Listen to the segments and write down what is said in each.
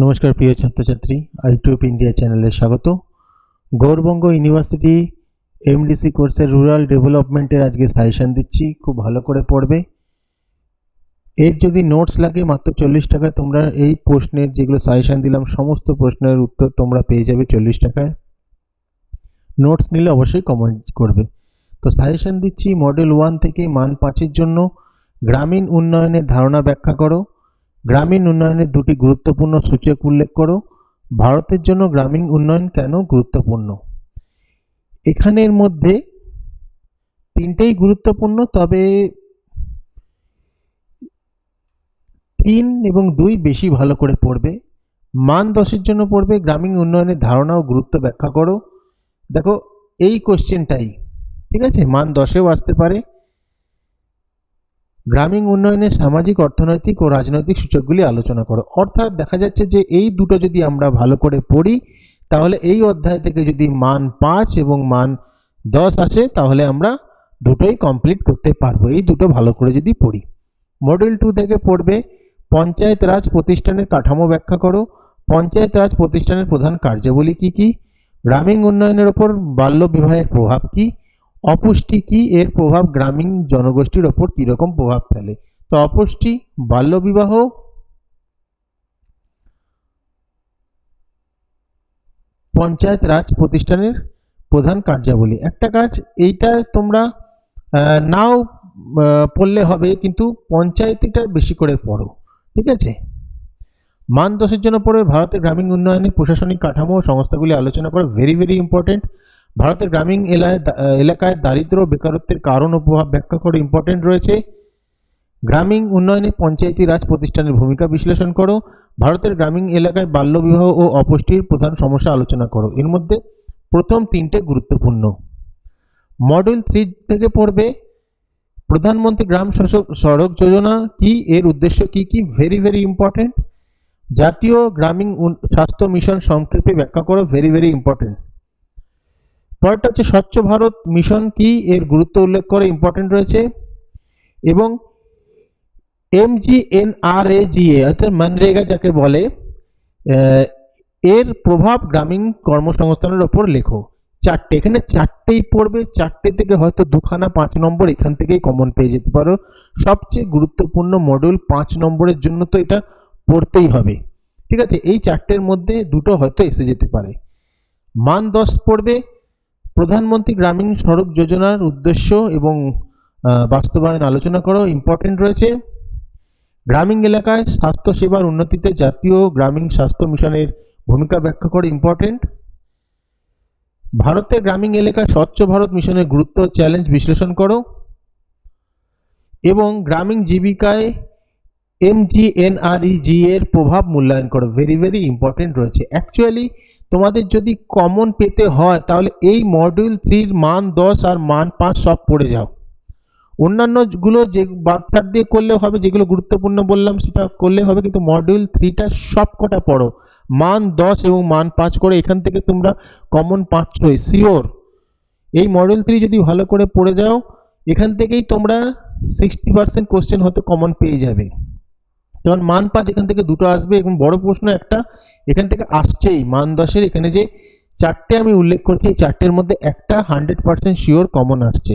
নমস্কার, প্রিয় ছাত্রছাত্রী। আইটিউব ইন্ডিয়া চ্যানেলে স্বাগত। গৌরবঙ্গ ইউনিভার্সিটি এমডিসি কোর্সের রুরাল ডেভেলপমেন্টের আজকে সাজেশান দিচ্ছি। খুব ভালো করে পড়বে। এর যদি নোটস লাগে, মাত্র চল্লিশ টাকায় তোমরা এই প্রশ্নের যেগুলো সাজেশান দিলাম, সমস্ত প্রশ্নের উত্তর তোমরা পেয়ে যাবে চল্লিশ টাকায়। নোটস নিলে অবশ্যই কমেন্ট করবে। তো সাজেশান দিচ্ছি মডেল ওয়ান থেকে মান পাঁচের জন্য। গ্রামীণ উন্নয়নের ধারণা ব্যাখ্যা করো। গ্রামীণ উন্নয়নের দুটি গুরুত্বপূর্ণ সূচক উল্লেখ করো। ভারতের জন্য গ্রামীণ উন্নয়ন কেন গুরুত্বপূর্ণ? এখানের মধ্যে তিনটেই গুরুত্বপূর্ণ, তবে তিন এবং দুই বেশি ভালো করে পড়বে। মান দশের জন্য পড়বে, গ্রামীণ উন্নয়নের ধারণা ও গুরুত্ব ব্যাখ্যা করো। দেখো, এই কোশ্চেনটাই ঠিক আছে? মান দশেও আসতে পারে গ্রামীণ উন্নয়নের সামাজিক, অর্থনৈতিক ও রাজনৈতিক সূচকগুলি আলোচনা করো। অর্থাৎ দেখা যাচ্ছে যে এই দুটো যদি আমরা ভালো করে পড়ি, তাহলে এই অধ্যায় থেকে যদি মান পাঁচ এবং মান দশ আসে, তাহলে আমরা দুটোই কমপ্লিট করতে পারব। এই দুটো ভালো করে যদি পড়ি। মডেল টু থেকে পড়বে, পঞ্চায়েত রাজ প্রতিষ্ঠানের কাঠামো ব্যাখ্যা করো। পঞ্চায়েত রাজ প্রতিষ্ঠানের প্রধান কার্যাবলী কি কি? গ্রামীণ উন্নয়নের ওপর বাল্য বিবাহের প্রভাব কি? অপুষ্টি কি এর প্রভাব গ্রামীণ জনগোষ্ঠীর ওপর কীরকম প্রভাব ফেলে? তো অপুষ্টি, বাল্যবিবাহ, পঞ্চায়েত রাজ প্রতিষ্ঠানের প্রধান কার্যাবলী। একটা কাজ, এইটা তোমরা নাও পড়লে হবে, কিন্তু পঞ্চায়েতিটা বেশি করে পড়ো, ঠিক আছে? মান দশের জন্য পড়বে, ভারতের গ্রামীণ উন্নয়নের প্রশাসনিক কাঠামো সংস্থাগুলি আলোচনা করো ভেরি ভেরি ইম্পর্টেন্ট ভারতের গ্রামীণ এলাকায় এলাকায় দারিদ্র বেকারত্বের কারণ ও প্রভাব ব্যাখ্যা করে ইম্পর্টেন্ট রয়েছে। গ্রামীণ উন্নয়নে পঞ্চায়েতি রাজ প্রতিষ্ঠানের ভূমিকা বিশ্লেষণ করো। ভারতের গ্রামীণ এলাকায় বাল্যবিবাহ ও অপুষ্টির প্রধান সমস্যা আলোচনা করো। এর মধ্যে প্রথম তিনটে গুরুত্বপূর্ণ। মডেল থ্রি থেকে পড়বে, প্রধানমন্ত্রী গ্রাম সড়ক যোজনা কি? এর উদ্দেশ্য কি কি? ভেরি ভেরি ইম্পর্টেন্ট জাতীয় গ্রামীণ স্বাস্থ্য মিশন সংক্ষেপে ব্যাখ্যা করো। ভেরি ভেরি ইম্পর্টেন্ট পরেরটা হচ্ছে স্বচ্ছ ভারত মিশন কি? এর গুরুত্ব উল্লেখ করে ইম্পর্টেন্ট রয়েছে। এবং এম জি এন আর এ জি এ অর্থাৎ মানরেগা যাকে বলে এর প্রভাব গ্রামীণ কর্মসংস্থানের ওপর লেখো। চারটে, এখানে চারটেই পড়বে। চারটে থেকে হয়তো দুখানা পাঁচ নম্বর এখান থেকেই কমন পেয়ে যেতে পারো। সবচেয়ে গুরুত্বপূর্ণ মডিউল পাঁচ নম্বরের জন্য তো এটা পড়তেই হবে। ঠিক আছে? এই চারটের মধ্যে দুটো হয়তো এসে যেতে পারে। মান দশ পড়বে। প্রধানমন্ত্রী গ্রামীণ সড়ক যোজনার উদ্দেশ্য এবং বাস্তবায়ন আলোচনা করো ইম্পর্টেন্ট রয়েছে। গ্রামীণ এলাকায় স্বাস্থ্য সেবার উন্নতিতে জাতীয় গ্রামীণ স্বাস্থ্য মিশনের ভূমিকা ব্যাখ্যা করে ইম্পর্টেন্ট ভারতের গ্রামীণ এলাকায় স্বচ্ছ ভারত মিশনের গুরুত্ব চ্যালেঞ্জ বিশ্লেষণ করো। এবং গ্রামীণ জীবিকায় এমজিএনআরইজি এর প্রভাব মূল্যায়ন করো। ভেরি ভেরি ইম্পর্টেন্ট রয়েছে। অ্যাকচুয়ালি তোমাদের যদি কমন পেতে হয়, তাহলে এই মডিউল থ্রির মান দশ আর মান পাঁচ সব পড়ে যাও। অন্যান্যগুলো যে বাচ্চার দিয়ে করলে হবে, যেগুলো গুরুত্বপূর্ণ বললাম, সেটা করলে হবে, কিন্তু মডিউল থ্রিটা সব কটা পড়ো। মান দশ এবং মান পাঁচ করে এখান থেকে তোমরা কমন পাচ্ছই শিওর এই মডিউল থ্রি যদি ভালো করে পড়ে যাও, এখান থেকেই তোমরা সিক্সটি পার্সেন্ট কোশ্চেন হয়তো কমন পেয়ে যাবে। যেমন মান পাঁচ এখান থেকে দুটো আসবে এবং বড় প্রশ্ন একটা, এখান থেকে আসছেই। মান দশের এখানে যে চারটে আমি উল্লেখ করছি, এই চারটের মধ্যে একটা হান্ড্রেড পার্সেন্ট শিওর কমন আসছে।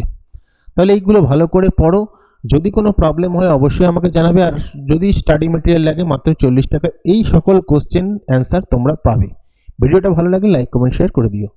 তাহলে এইগুলো ভালো করে পড়ো। যদি কোনো প্রবলেম হয়, অবশ্যই আমাকে জানাবে। আর যদি স্টাডি মেটেরিয়াল লাগে, মাত্র চল্লিশ টাকা। এই সকল কোশ্চেন অ্যান্সার তোমরা পাবে। ভিডিওটা ভালো লাগে লাইক কমেন্ট শেয়ার করে দিও।